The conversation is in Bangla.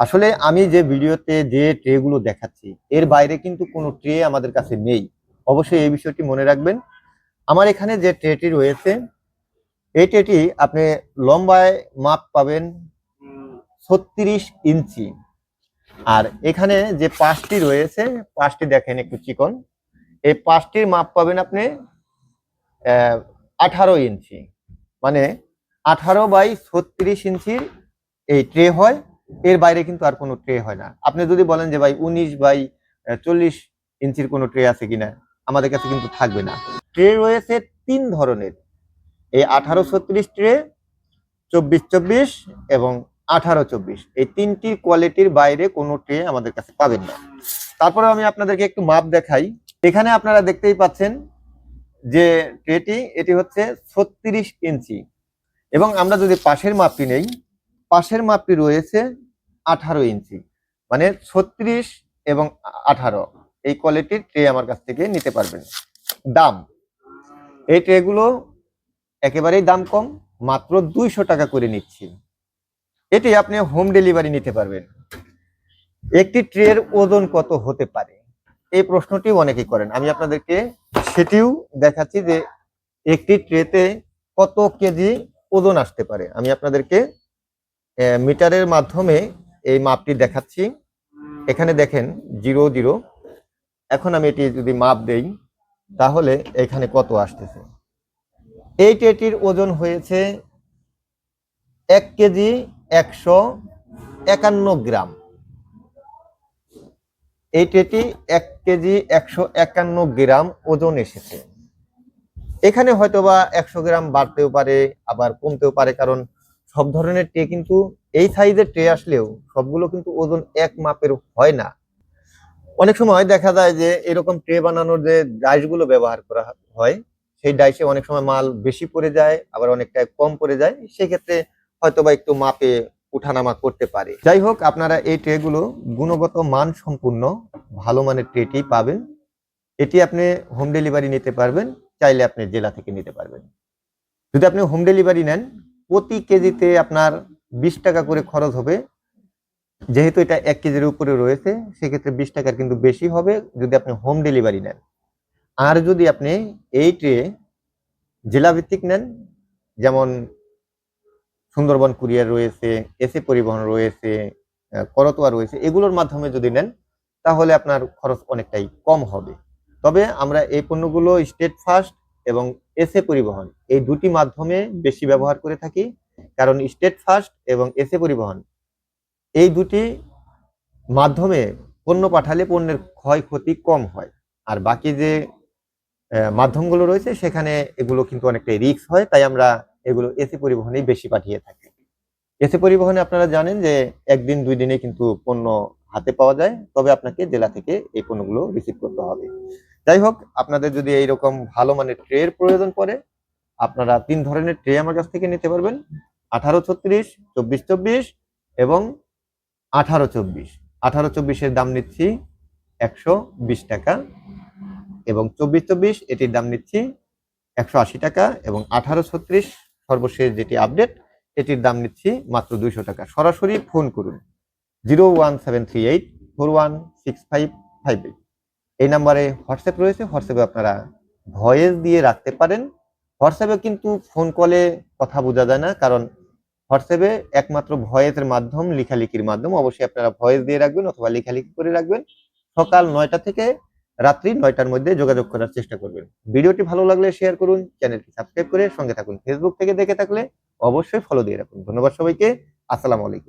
আসলে আমি যে ভিডিওতে যে ট্রেগুলো দেখাচ্ছি, এর বাইরে কিন্তু কোনো ট্রে আমাদের কাছে নেই। অবশ্যই এই বিষয়টি মনে রাখবেন। আমার এখানে যে ট্রেটি রয়েছে, এই ট্রেটি আপনি লম্বায় মাপ পাবেন ছত্রিশ ইঞ্চি। আর এখানে যে পাঁচটি রয়েছে পাঁচটি দেখেন একটু চিকন, এই পাঁচটির মাপ পাবেন আপনি আঠারো ইঞ্চি। মানে আঠারো বাই ছত্রিশ ইঞ্চির এই ট্রে হয়। এর বাইরে কিন্তু আর কোনো ট্রে হয় না। আপনি যদি বলেন যে, ভাই, উনিশ বাই চল্লিশ ইঞ্চির কোনো ট্রে আছে কিনা? আমাদের কাছে কিন্তু থাকবে না। ট্রে রয়েছে তিন ধরনের। এই আঠারো ছত্রিশ ট্রে চব্বিশ চব্বিশ এবং আঠারো চব্বিশ। এই তিনটি কোয়ালিটির বাইরে কোনো ট্রে আমাদের কাছে পাবেন না। তারপরে আমি আপনাদেরকে একটু মাপ দেখাই। এখানে আপনারা দেখতেই পাচ্ছেন যে ট্রেটি এটি হচ্ছে ছত্রিশ ইঞ্চি। এবং আমরা যদি পাশের মাপটি নেই পাশের মাপটি রয়েছে আঠারো ইঞ্চি মানে ছত্রিশ এবং আঠারো। এই কোয়ালিটির ট্রে আমার কাছ থেকে নিতে পারবেন। দাম, এই ট্রেগুলো একেবারেই দাম কম, মাত্র দুইশো টাকা করে নিচ্ছি। এটি আপনি হোম ডেলিভারি নিতে পারবেন। একটি ট্রের ওজন কত হতে পারে? এই প্রশ্নটি অনেকেই করেন। আমি আপনাদেরকে সেটিও দেখাচ্ছি যে একটি ট্রেতে কত কেজি ওজন আসতে পারে। আমি আপনাদেরকে মিটারের মাধ্যমে এই মাপটি দেখাচ্ছি। এখানে দেখেন জিরো জিরো। এখন আমি এটি যদি মাপ দেই, তাহলে এখানে কত আসতেছে? এই ট্রেটির ওজন হয়েছে এক কেজি একশো একান্ন গ্রাম। এই ট্রেটি এক কেজি একশো একান্ন গ্রাম ওজন এসেছে। এখানে হয়তোবা একশো গ্রাম বাড়তেও পারে, আবার কমতেও পারে, কারণ সব ধরনের ট্রে কিন্তু এই সাইজের ট্রে আসলেও সবগুলো কিন্তু ওজন এক মাপের হয় না। অনেক সময় দেখা যায় যে এরকম ট্রে বানানোর যে ডাইসগুলো ব্যবহার করা হয়, সেই ডাইসে অনেক সময় মাল বেশি পড়ে যায়, আবার অনেকটা কম পড়ে যায়, সেক্ষেত্রে হয়তোবা একটু মাপে উঠানামা করতে পারে। যাই হোক, আপনারা এই ট্রেগুলো গুণগত মান সম্পূর্ণ ভালো মানের ট্রেটি পাবেন। এটি আপনি হোম ডেলিভারি নিতে পারবেন, চাইলে আপনি জেলা থেকে নিতে পারবেন। যদি আপনি হোম ডেলিভারি নেন প্রতি কেজিতে আপনার বিশ টাকা করে খরচ হবে। যেহেতু এটা এক কেজির উপরে রয়েছে, সেক্ষেত্রে বিশ টাকার কিন্তু বেশি হবে যদি আপনি হোম ডেলিভারি নেন। আর যদি আপনি এই ট্রে জেলাভিত্তিক নেন, যেমন সুন্দরবন কুরিয়ার রয়েছে, এসে পরিবহন রয়েছে করতোয়া রয়েছে, এগুলোর মাধ্যমে যদি নেন, তাহলে আপনার খরচ অনেকটাই কম হবে। তবে আমরা এই পণ্যগুলো স্টেট ফার্স্ট এবং এসে পরিবহন। এই দুটি মাধ্যমে বেশি ব্যবহার করে থাকি, কারণ স্টেট ফার্স্ট এবং এসে পরিবহন। এই দুটি মাধ্যমে পণ্য পাঠালে পণ্যের ক্ষয়ক্ষতি কম হয়। আর বাকি যে মাধ্যমগুলো রয়েছে, সেখানে এগুলো কিন্তু অনেকটাই রিস্ক হয়, তাই আমরা এগুলো এসি পরিবহনেই বেশি পাঠিয়ে থাকি। এসি পরিবহনে আপনারা জানেন যে, একদিন, দুই দিনে কিন্তু পণ্য হাতে পাওয়া যায়, তবে আপনাকে জেলা থেকে এই পণ্যগুলো রিসিভ করতে হবে। যাই হোক আপনাদের যদি এইরকম ভালো মানের ট্রের প্রয়োজন পড়ে, আপনারা তিন ধরনের ট্রে আমার কাছ থেকে নিতে পারবেন। আঠারো ছত্রিশ, চব্বিশ চব্বিশ এবং আঠারো চব্বিশ। আঠারো চব্বিশের দাম নিচ্ছি একশো বিশ টাকা এবং চব্বিশ চব্বিশ এটির দাম নিচ্ছি একশো আশি টাকা এবং আঠারো ছত্রিশ সর্বশেষ যেটি আপডেট এটির দাম নিচ্ছি মাত্র দুইশো টাকা। সরাসরি ফোন করুন। Zero one seven three eight four one six five five eight. এই নাম্বারে হোয়াটসঅ্যাপ রয়েছে, হোয়াটসঅ্যাপে আপনারা ভয়েস দিয়ে রাখতে পারেন। হোয়াটসঅ্যাপে কিন্তু ফোন কলে কথা বোঝা যায় না, কারণ হোয়াটসঅ্যাপে একমাত্র ভয়েসের মাধ্যম, লেখালেখির মাধ্যম। অবশ্যই আপনারা ভয়েস দিয়ে রাখবেন অথবা লেখালেখি করে রাখবেন। সকাল নয়টা থেকে রাত্রি নয়টার মধ্যে যোগাযোগ করার চেষ্টা করবেন। ভিডিওটি ভালো লাগলে শেয়ার করুন, চ্যানেলটি সাবস্ক্রাইব করে সঙ্গে থাকুন। ফেসবুক থেকে দেখে থাকলে অবশ্যই ফলো দিয়ে রাখুন। ধন্যবাদ সবাইকে। আসসালামু আলাইকুম।